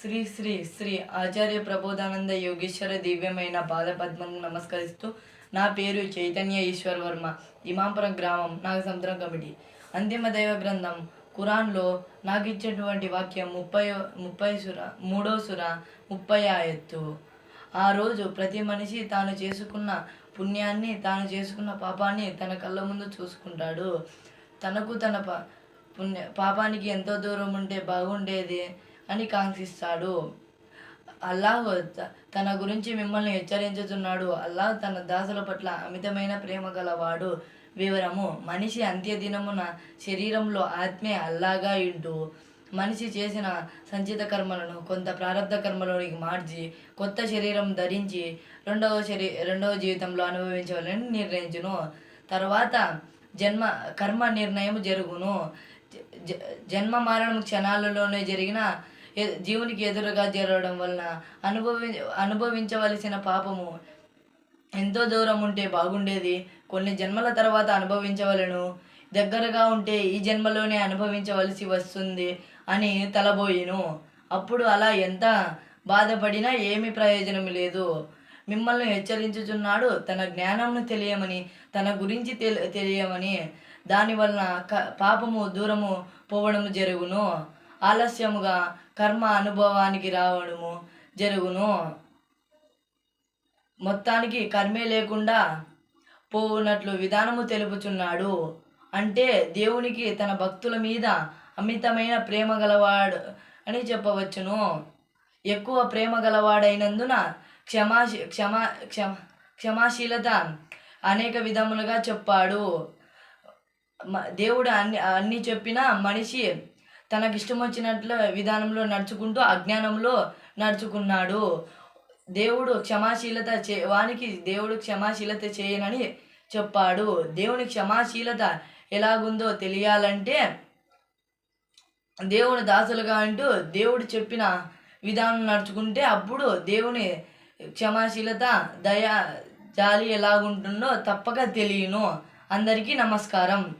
శ్రీ శ్రీ శ్రీ ఆచార్య ప్రబోధానంద యోగేశ్వర దివ్యమైన పాదపద్మను నమస్కరిస్తూ నా పేరు చైతన్య ఈశ్వర్ వర్మ ఇమాంపురం గ్రామం నాగసముద్రం కమిటీ. అంతిమ దైవ గ్రంథం ఖురాన్లో నాకు ఇచ్చినటువంటి వాక్యం ముప్పై ముప్పై సుర మూడో సుర ముప్పై ఆయత్తు. ఆ రోజు ప్రతి మనిషి తాను చేసుకున్న పుణ్యాన్ని తాను చేసుకున్న పాపాన్ని తన కళ్ళ ముందు చూసుకుంటాడు. తనకు తన పా పుణ్య పాపానికి ఎంతో దూరం ఉంటే బాగుండేది అని కాంక్షిస్తాడు. అల్లాహ్ త- తన గురించి మిమ్మల్ని హెచ్చరించుతున్నాడు అల్లాహ్ తన దాసుల పట్ల అమితమైన ప్రేమ గలవాడు. వివరము మనిషి అంత్యదినమున శరీరంలో ఆత్మే అల్లాగా ఇంటూ మనిషి చేసిన సంచిత కర్మలను కొంత ప్రారంధ కర్మలోనికి మార్చి కొత్త శరీరం ధరించి రెండవ శరీ రెండవ జీవితంలో అనుభవించవాలని నిర్ణయించును. తర్వాత జన్మ కర్మ నిర్ణయం జరుగును. జన్మ మరణం క్షణాలలోనే జరిగిన జీవునికి ఎదురుగా జరగడం వలన అనుభవి అనుభవించవలసిన పాపము ఎంతో దూరం ఉంటే బాగుండేది. కొన్ని జన్మల తర్వాత అనుభవించవలను. దగ్గరగా ఉంటే ఈ జన్మలోనే అనుభవించవలసి వస్తుంది అని తలబోయిను. అప్పుడు అలా ఎంత బాధపడినా ఏమి ప్రయోజనం లేదు. మిమ్మల్ని హెచ్చరించుచున్నాడు. తన జ్ఞానంను తెలియమని తన గురించి తెలి తెలియమని. దానివలన క పాపము దూరము పోవడము జరుగును. ఆలస్యముగా కర్మ అనుభవానికి రావడము జరుగును. మొత్తానికి కర్మే లేకుండా పోవునట్లు విధానము తెలుపుచున్నాడు. అంటే దేవునికి తన భక్తుల మీద అమితమైన ప్రేమ గలవాడు అని చెప్పవచ్చును. ఎక్కువ ప్రేమ గలవాడైనందున క్షమా క్షమా క్షమ క్షమాశీలత అనేక విధములుగా చెప్పాడు. దేవుడు అన్ని అన్ని చెప్పినా మనిషి తనకిష్టం వచ్చినట్లు విధానంలో నడుచుకుంటూ అజ్ఞానంలో నడుచుకున్నాడు. దేవుడు క్షమాశీలత చే వానికి దేవుడు క్షమాశీలత చేయనని చెప్పాడు. దేవుని క్షమాశీలత ఎలాగుందో తెలియాలంటే దేవుని దాసులుగా అంటూ దేవుడు చెప్పిన విధానం నడుచుకుంటే అప్పుడు దేవుని క్షమాశీలత దయ జాలి ఎలాగుంటుందో తప్పక తెలియను. అందరికీ నమస్కారం.